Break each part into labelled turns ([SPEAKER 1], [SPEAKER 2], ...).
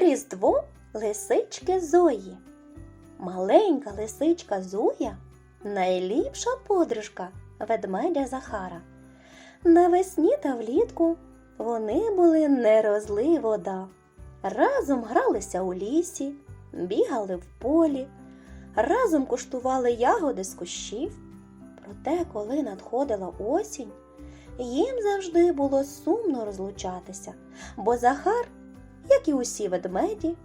[SPEAKER 1] Різдво лисички Зої. Маленька лисичка Зоя найліпша подружка ведмедя Захара. Навесні та влітку вони були не вода. Разом гралися у лісі, бігали в полі, разом куштували ягоди з кущів. Проте, коли надходила осінь, їм завжди було сумно розлучатися, бо Захар, як і усі ведмеді,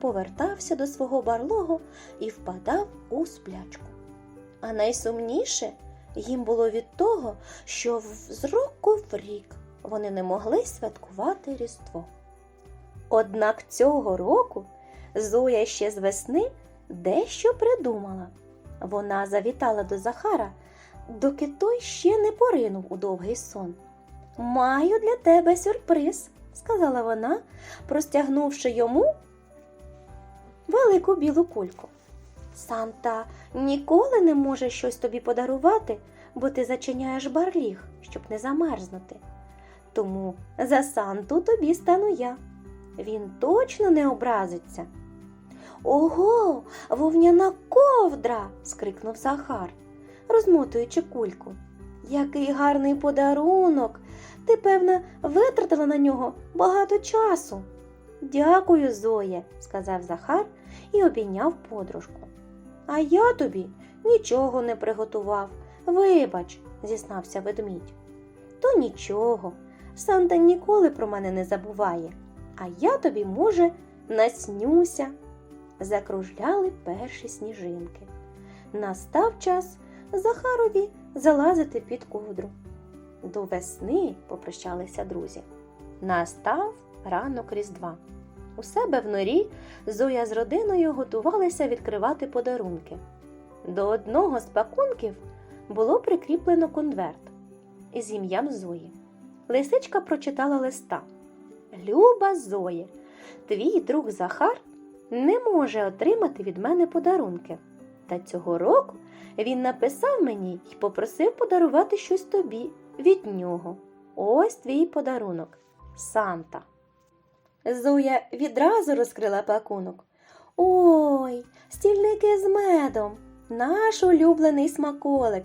[SPEAKER 1] повертався до свого барлогу і впадав у сплячку. А найсумніше їм було від того, що з року в рік вони не могли святкувати Різдво. Однак цього року Зоя ще з весни дещо придумала. Вона завітала до Захара, доки той ще не поринув у довгий сон. Маю для тебе сюрприз, сказала вона, простягнувши йому велику білу кульку. Санта ніколи не може щось тобі подарувати, бо ти зачиняєш барліг, щоб не замерзнути. Тому за Санту тобі стану я. Він точно не образиться. Ого, вовняна ковдра. скрикнув Захар, розмотуючи кульку. Який гарний подарунок. Ти, певно, витратила на нього багато часу. Дякую, Зоє, сказав Захар і обійняв подружку. А я тобі нічого не приготував. Вибач, зізнався ведмідь. То нічого. Санта ніколи про мене не забуває, а я тобі, може, наснюся. Закружляли перші сніжинки. Настав час Захарові залазити під ковдру. До весни попрощалися друзі. Настав ранок Різдва. У себе в норі Зоя з родиною готувалися відкривати подарунки. До одного з пакунків було прикріплено конверт із ім'ям Зої. Лисичка прочитала листа. Люба Зоє, твій друг Захар не може отримати від мене подарунки. Та цього року він написав мені і попросив подарувати щось тобі від нього. Ось твій подарунок Санта. Зоя відразу розкрила пакунок. Ой, стільники з медом, наш улюблений смаколик,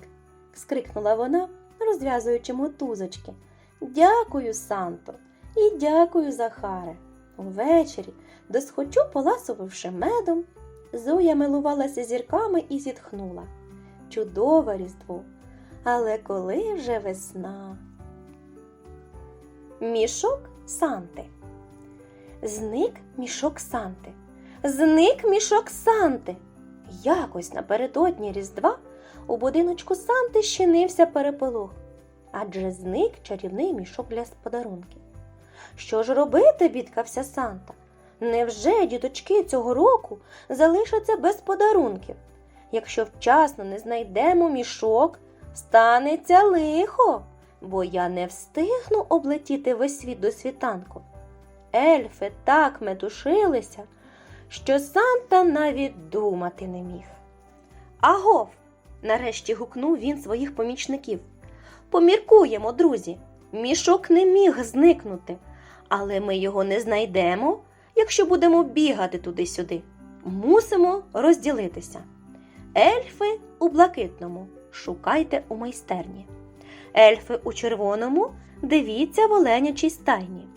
[SPEAKER 1] скрикнула вона, розв'язуючи мотузочки. Дякую, Санто, і дякую, Захаре. Увечері, досхочу поласувавши медом, Зоя милувалася зірками і зітхнула. Чудове різдво. Але коли вже весна? Мішок Санти. Зник мішок Санти. Зник мішок Санти. Якось напередодні Різдва у будиночку Санти щинився переполох, адже зник чарівний мішок для подарунків. Що ж робити, бідкався Санта? Невже діточки цього року залишаться без подарунків? Якщо вчасно не знайдемо мішок, станеться лихо, бо я не встигну облетіти весь світ до світанку. Ельфи так метушилися, що Санта навіть думати не міг. Агов! нарешті гукнув він своїх помічників. Поміркуємо, друзі. Мішок не міг зникнути, але ми його не знайдемо, якщо будемо бігати туди-сюди. Мусимо розділитися. Ельфи у блакитному шукайте у майстерні. Ельфи у червоному дивіться в оленячій стайні.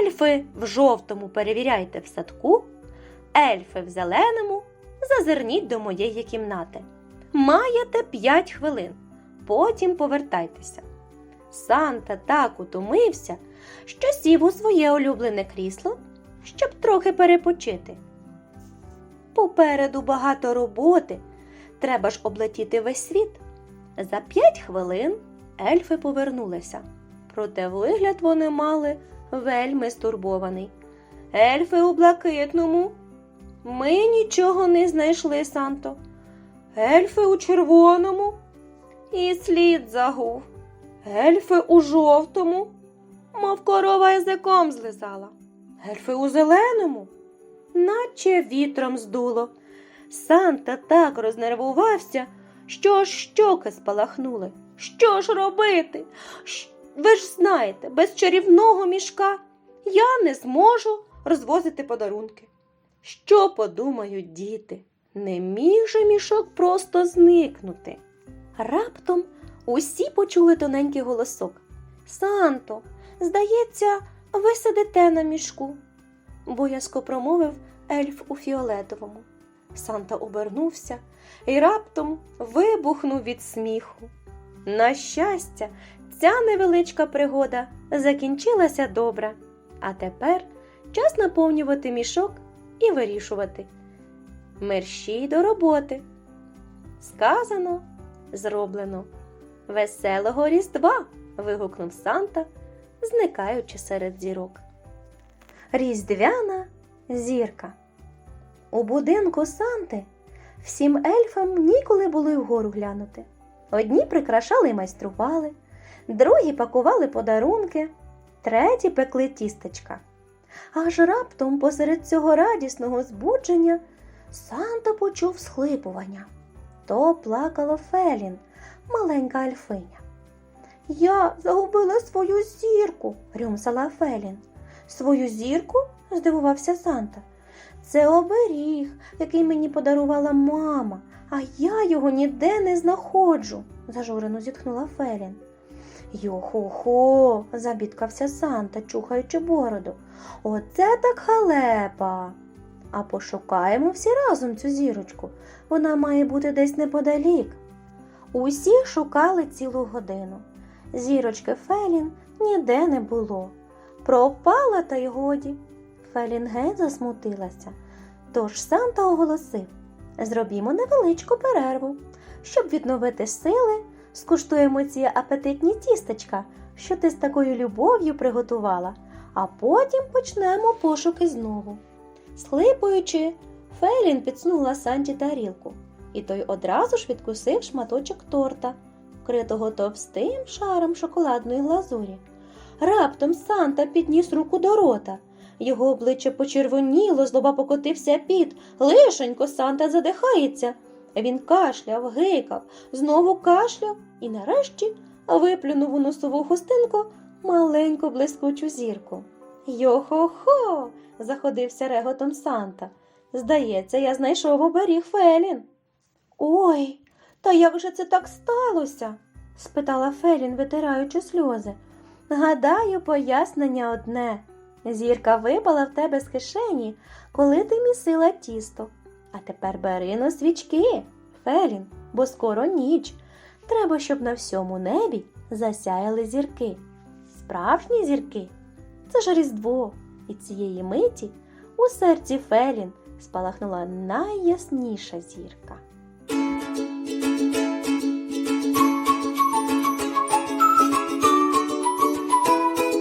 [SPEAKER 1] Ельфи в жовтому перевіряйте в садку, ельфи в зеленому зазирніть до моєї кімнати. Маєте п'ять хвилин, потім повертайтеся. Санта так утомився, що сів у своє улюблене крісло, щоб трохи перепочити. Попереду багато роботи, треба ж облетіти весь світ. За п'ять хвилин ельфи повернулися, проте вигляд вони мали вельми стурбований. Ельфи у блакитному. Ми нічого не знайшли, Санто. Ельфи у червоному. І слід загув. Ельфи у жовтому, мов корова язиком злизала. Ельфи у зеленому, наче вітром здуло. Санта так рознервувався, що аж щоки спалахнули. Що ж робити? Ви ж знаєте, без чарівного мішка я не зможу розвозити подарунки. Що подумають діти? Не міг же мішок просто зникнути. Раптом усі почули тоненький голосок. Санто, здається, ви сидите на мішку, боязко промовив ельф у фіолетовому. Санта обернувся і раптом вибухнув від сміху. На щастя, ця невеличка пригода закінчилася добре, а тепер час наповнювати мішок і вирішувати. Мерщій до роботи. Сказано, зроблено. Веселого Різдва. вигукнув Санта, зникаючи серед зірок. Різдвяна зірка. У будинку Санти всім ельфам ніколи було й вгору глянути. Одні прикрашали й майстрували, другі пакували подарунки, треті пекли тістечка. Аж раптом посеред цього радісного збудження Санта почув схлипування. То плакала Фелін, маленька альфиня. Я загубила свою зірку, рюмсала Фелін. Свою зірку? здивувався Санта. Це оберіг, який мені подарувала мама, а я його ніде не знаходжу, зажурено зітхнула Фелін. Йо-хо-хо, забідкався Санта, чухаючи бороду. Оце так халепа. А пошукаємо всі разом цю зірочку. Вона має бути десь неподалік. Усі шукали цілу годину. Зірочки Фелін ніде не було. Пропала та й годі. Фелін геть засмутилася. Тож Санта оголосив зробімо невеличку перерву. Щоб відновити сили, скуштуємо ці апетитні тістечка, що ти з такою любов'ю приготувала, а потім почнемо пошуки знову. Схлипуючи, Фелін підсунула Санті тарілку, і той одразу ж відкусив шматочок торта, вкритого товстим шаром шоколадної глазурі. Раптом Санта підніс руку до рота. Його обличчя почервоніло, злоба покотився піт. Лишенько Санта задихається. Він кашляв, гикав, знову кашляв і нарешті виплюнув у носову хустинку маленьку блискучу зірку. Йо-хо-хо. заходився реготом Санта. Здається, я знайшов оберіг Фелін. Ой, та як же це так сталося? спитала Фелін, витираючи сльози. Гадаю, пояснення одне. Зірка випала в тебе з кишені, коли ти місила тісто. А тепер бери на свічки, Фелін, бо скоро ніч. Треба, щоб на всьому небі засяяли зірки. Справжні зірки це ж Різдво, і цієї миті у серці Фелін спалахнула найясніша зірка.